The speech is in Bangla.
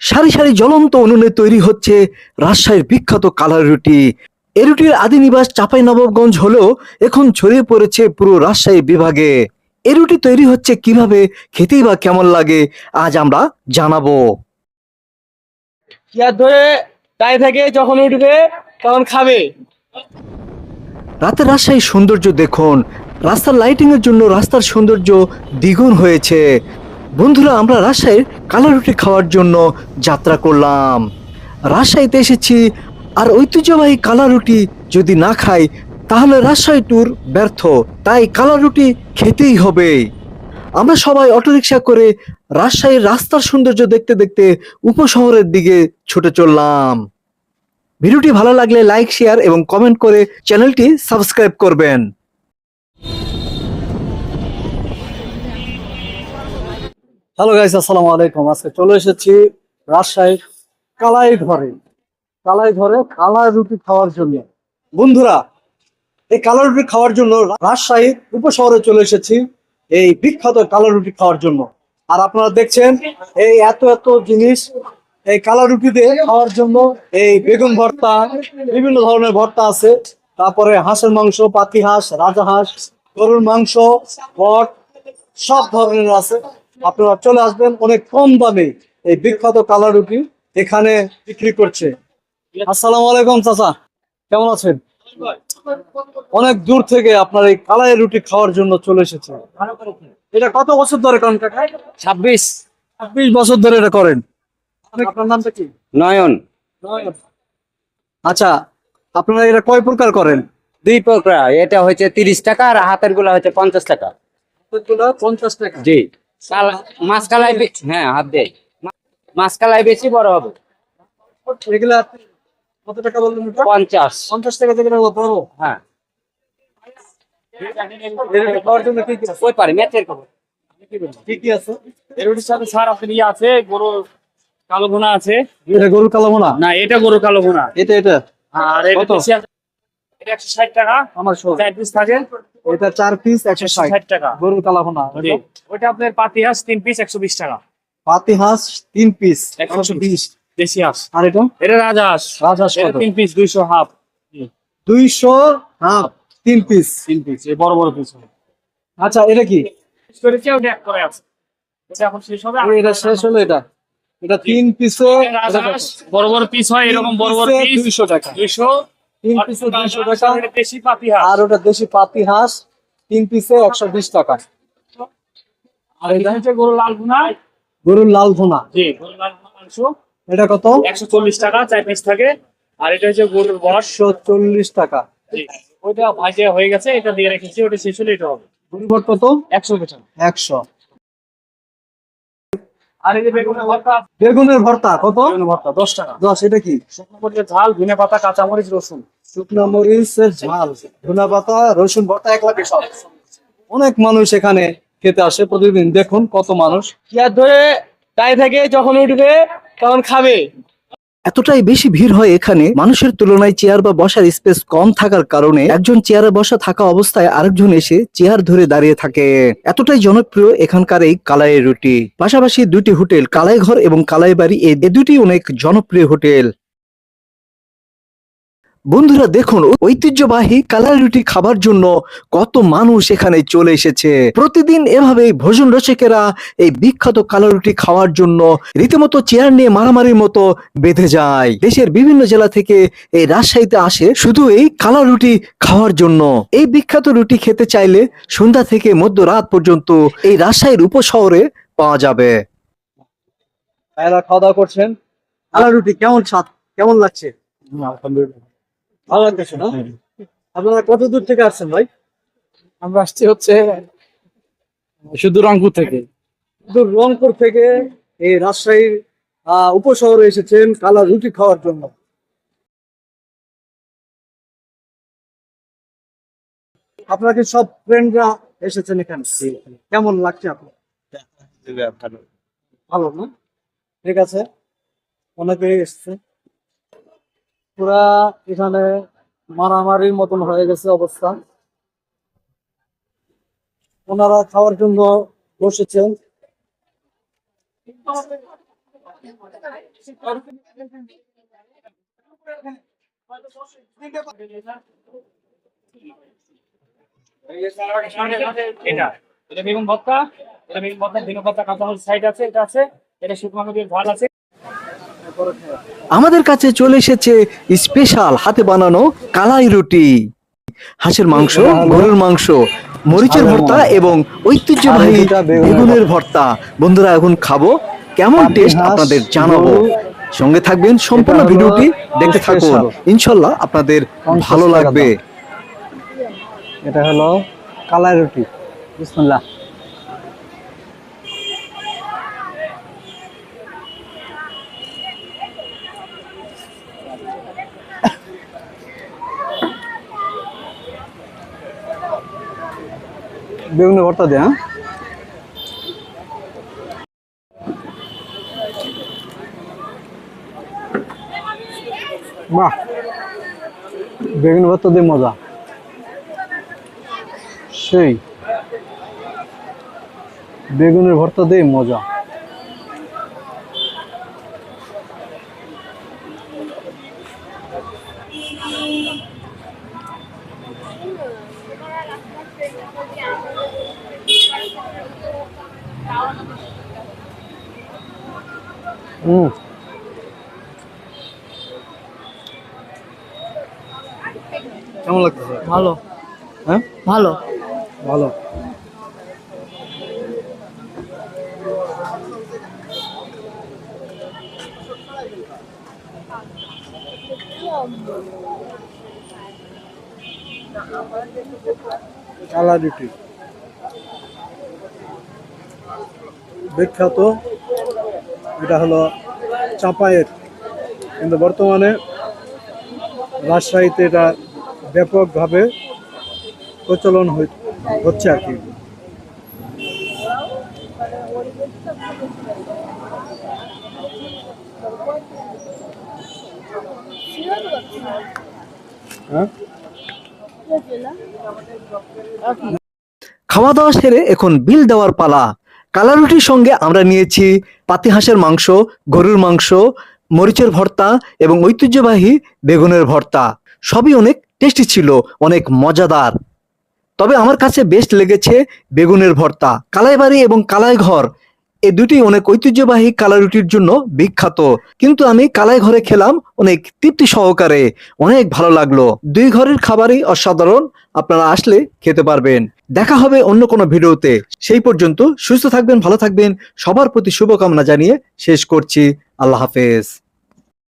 সারি সারি জ্বলন্ত উনুনে তৈরি হচ্ছে রাজশাহীর বিখ্যাত কালার রুটি। এ রুটির আদি নিবাস চাপাই নবাবগঞ্জ হলেও এখন ছড়িয়ে পড়েছে পুরো রাজশাহী বিভাগে। এ রুটি তৈরি হচ্ছে কীভাবে খেতেই বা কেমন লাগে আজ আমরা জানাব। ধরে দাঁড়িয়ে থেকে যখন উঠবে তখন খাবে। রাতের রাজশাহীর সৌন্দর্য দেখুন। রাস্তার লাইটিং এর জন্য রাস্তার সৌন্দর্য দ্বিগুণ হয়েছে। বন্ধুরা, আমরা রাজশাহীর কালা রুটি খাওয়ার জন্য যাত্রা করলাম। রাজশাহীতে এসেছি, আর ঐতিহ্যবাহী কালা রুটি যদি না খাই, তাহলে রাজশাহী ট্যুর ব্যর্থ। তাই কালা রুটি খেতেই হবে। আমরা সবাই অটোরিকশা করে রাজশাহীর রাস্তার সৌন্দর্য দেখতে দেখতে উপশহরের দিকে ছুটে চললাম। ভিডিওটি ভালো লাগলে লাইক, শেয়ার এবং কমেন্ট করে চ্যানেলটি সাবস্ক্রাইব করবেন। হ্যালো গাইস আসসালামু আলাইকুম। আজকে চলে এসেছি রাজশাহীর কালাই ঘরে কালাই ঘরে কালা রুটি খাওয়ার জন্য। বন্ধুরা, এই কালা রুটি খাওয়ার জন্য রাজশাহীর উপশহরে চলে এসেছি এই বিখ্যাত কালা রুটি খাওয়ার জন্য। আর আপনারা দেখছেন এই এত এত জিনিস এই কালা রুটি দিয়ে খাওয়ার জন্য এই বেগুন ভর্তা, বিভিন্ন ধরনের ভর্তা আছে। তারপরে হাঁসের মাংস, পাতি হাঁস রাজা হাঁস গরুর মাংস, বট, সব ধরনের আছে। আপনারা চলে আসবেন অনেক কম দামে এই বিখ্যাত কালা রুটি এখানে বিক্রি করছে। আসসালামু আলাইকুম চাচা। কেমন আছেন? অনেক দূর থেকে আপনার এই কালাই রুটি খাওয়ার জন্য চলে এসেছে। এটা কত বছর ধরে করেন কাকা? ছাব্বিশ। ছাব্বিশ বছর ধরে এটা করেন। আপনার নামটা কি? নয়ন। আচ্ছা আপনারা এটা কয় প্রকার করেন? দুই প্রকার। এটা হচ্ছে তিরিশ টাকা আর হাতেরগুলা হচ্ছে পঞ্চাশ টাকা। পঞ্চাশ টাকা। জি। মাছ কালাই হ্যাঁ হাত দিয়ে। মা- মাছ কালাই বেশি বড় হবে। এগুলা কত টাকা বললেন পঞ্চাশ। পঞ্চাশ টাকা থেকে বড় হ্যাঁ। এটা খাওয়ার জন্য কি কি আছে? ওই পারে ম্যাচের খবর। কি কি আছে? এর সাথে সার আপনার আছে গরু কালো ভুনা আছে। এটা গরুর কালো মোনা না এটা গরু কালো ভুনা। এটা এটা। আর এটা। এটা একশো ষাট টাকা। আমার সব চার পিস থাকে। এটা পিস টাকা। গরুর কালা মোনা ওইটা আপনার পাতি হাঁস তিন পিস একশো বিশ টাকা। পাতি হাঁস তিন পিস একশো একশো বিশ। দেশি হাঁস। আর এটা? এটা রাজা হাঁস। রাজহাঁস এটা কত? পিস দুইশো হাফ। দুইশো হাফ তিন পিস তিন পিস এই বড় বড় পিস আচ্ছা এটা কি? ওটা এক করে আছে। ওটা এখন শেষ হবে এটা শেষ হলো এটা। এটা তিন পিসে রাজা বড় বড় পিস হয় এরকম বড় বড় পিস দুইশো টাকা। দুইশো। তিন পিসে দুইশো টাকা আর ওটা দেশি পাতি হাঁস তিন পিসে একশো বিশ টাকা। আর এটা হচ্ছে গরু লাল ভুনা। গরুর লাল ভুনা। জি গরু লাল ভুনা মাংস। এটা কত? একশো চল্লিশ টাকা চার পিস থাকে। আর এটা হচ্ছে গরুর বস একশো চল্লিশ টাকা। ওইটা ভাজে হয়ে গেছে এটা দিয়ে রেখেছি ওটা শেষ হলে এটা হবে। গরুর কত? একশো একশো। বেগুনের ভর্তা কত? ভর্তা দশ টাকা। দশ এটা কি? ঝাল ধনে পাতা কাঁচামরিচ রসুন। শুকনো মরিচ ঝাল ধনা পাতা রসুন ভর্তা এক লাখে সব। অনেক মানুষ এখানে খেতে আসে প্রতিদিন। দেখুন কত মানুষ। চেয়ার ধরে তাই থেকে যখন উঠবে তখন খাবে। এতটাই বেশি ভিড় হয় এখানে। মানুষের তুলনায় চেয়ার বা বসার স্পেস কম থাকার কারণে একজন চেয়ারে বসা থাকা অবস্থায় আরেকজন এসে চেয়ার ধরে দাঁড়িয়ে থাকে। এতটাই জনপ্রিয় এখানকার এই কালাই রুটি। পাশাপাশি দুটি হোটেল কালাই ঘর এবং কালাই বাড়ি এই দুটি অনেক জনপ্রিয় হোটেল। বন্ধুরা দেখুন ঐতিহ্যবাহী কালার রুটি খাবার জন্য কত মানুষ এখানে চলে এসেছে। প্রতিদিন এভাবে ভোজন রসিকেরা এই বিখ্যাত কালার রুটি খাওয়ার জন্য রীতিমতো চেয়ার নিয়ে মারামারির মতো বেঁধে যায়। দেশের বিভিন্ন জেলা থেকে এই রাজশাহীতে আসে শুধু এই কালার রুটি খাওয়ার জন্য। এই বিখ্যাত রুটি খেতে চাইলে সন্ধ্যা থেকে মধ্যরাত পর্যন্ত এই রাজশাহীর উপশহরে পাওয়া যাবে। খাওয়া দাওয়া করছেন? কালার রুটি কেমন স্বাদ? কেমন লাগছে? ভালো লাগতেছে না? আপনারা কত দূর থেকে আসছেন ভাই? আমরা আসছি হচ্ছে শুধু রংপুর থেকে। শুধু রংপুর থেকে এই রাজশাহীর আহ, উপশহরে এসেছেন কালা রুটি খাওয়ার জন্য। আপনাকে সব ফ্রেন্ডরা এসেছেন এখানে? কেমন লাগছে আপনার? ভালো। না? ঠিক আছে। অনেকে এসছে। পুরা এখানে মারামারির মতন হয়ে গেছে অবস্থা। ওনারা খাওয়ার জন্য বসেছেন। এটা বেগুন ভর্তা, এটা বেগুন ভর্তা বেগুন ভর্তা কাঁচা মরিচ সাইড আছে, এটা আছে, এটা শুকনো ঝাল আছে। আমাদের কাছে চলে এসেছে স্পেশাল হাতে বানানো কালাই রুটি। হাঁসের মাংস গরুর মাংস মরিচের ভর্তা এবং ঐতিহ্যবাহী বেগুনের ভর্তা। বন্ধুরা এখন খাব। কেমন টেস্ট আপনাদের জানাব? সঙ্গে থাকবেন সম্পূর্ণ ভিডিওটি দেখতে থাকুন। ইনশাল্লাহ আপনাদের ভালো লাগবে। এটা হলো কালাই রুটি। বিসমুল্লাহ। বেগুনের ভর্তা দে হ্যাঁ? বাহ বেগুন ভর্তা দিয়ে মজা। সেই বেগুনের ভর্তা দিয়ে মজা। হুম কেমন লাগতেছে? ভালো। হ্যাঁ? ভালো। ভালো। কালা রুটি। বিখ্যাত। এটা হলো চাপায়ের কিন্তু বর্তমানে রাজশাহীতে এটা ব্যাপকভাবে প্রচলন হচ্ছে আর কি। হ্যাঁ? খাওয়া দাওয়া সেরে এখন বিল দেওয়ার পালা। কালারুটির সঙ্গে আমরা নিয়েছি পাতি হাঁসের মাংস, গরুর মাংস, মরিচের ভর্তা এবং ঐতিহ্যবাহী বেগুনের ভর্তা। সবই অনেক টেস্টি ছিল, অনেক মজাদার। তবে আমার কাছে বেস্ট লেগেছে বেগুনের ভর্তা। কালাইবাড়ি এবং কালাইঘর এই দুটি অনেক ঐতিহ্যবাহী কালা রুটির জন্য বিখ্যাত। কিন্তু আমি কালাই ঘরে খেলাম অনেক তৃপ্তি সহকারে। অনেক ভালো লাগল। দুই ঘরের খাবারই অসাধারণ। আপনারা আসলে খেতে পারবেন। দেখা হবে অন্য কোনো ভিডিওতে। সেই পর্যন্ত সুস্থ থাকবেন, ভালো থাকবেন। সবার প্রতি শুভকামনা জানিয়ে শেষ করছি। আল্লাহ হাফেজ।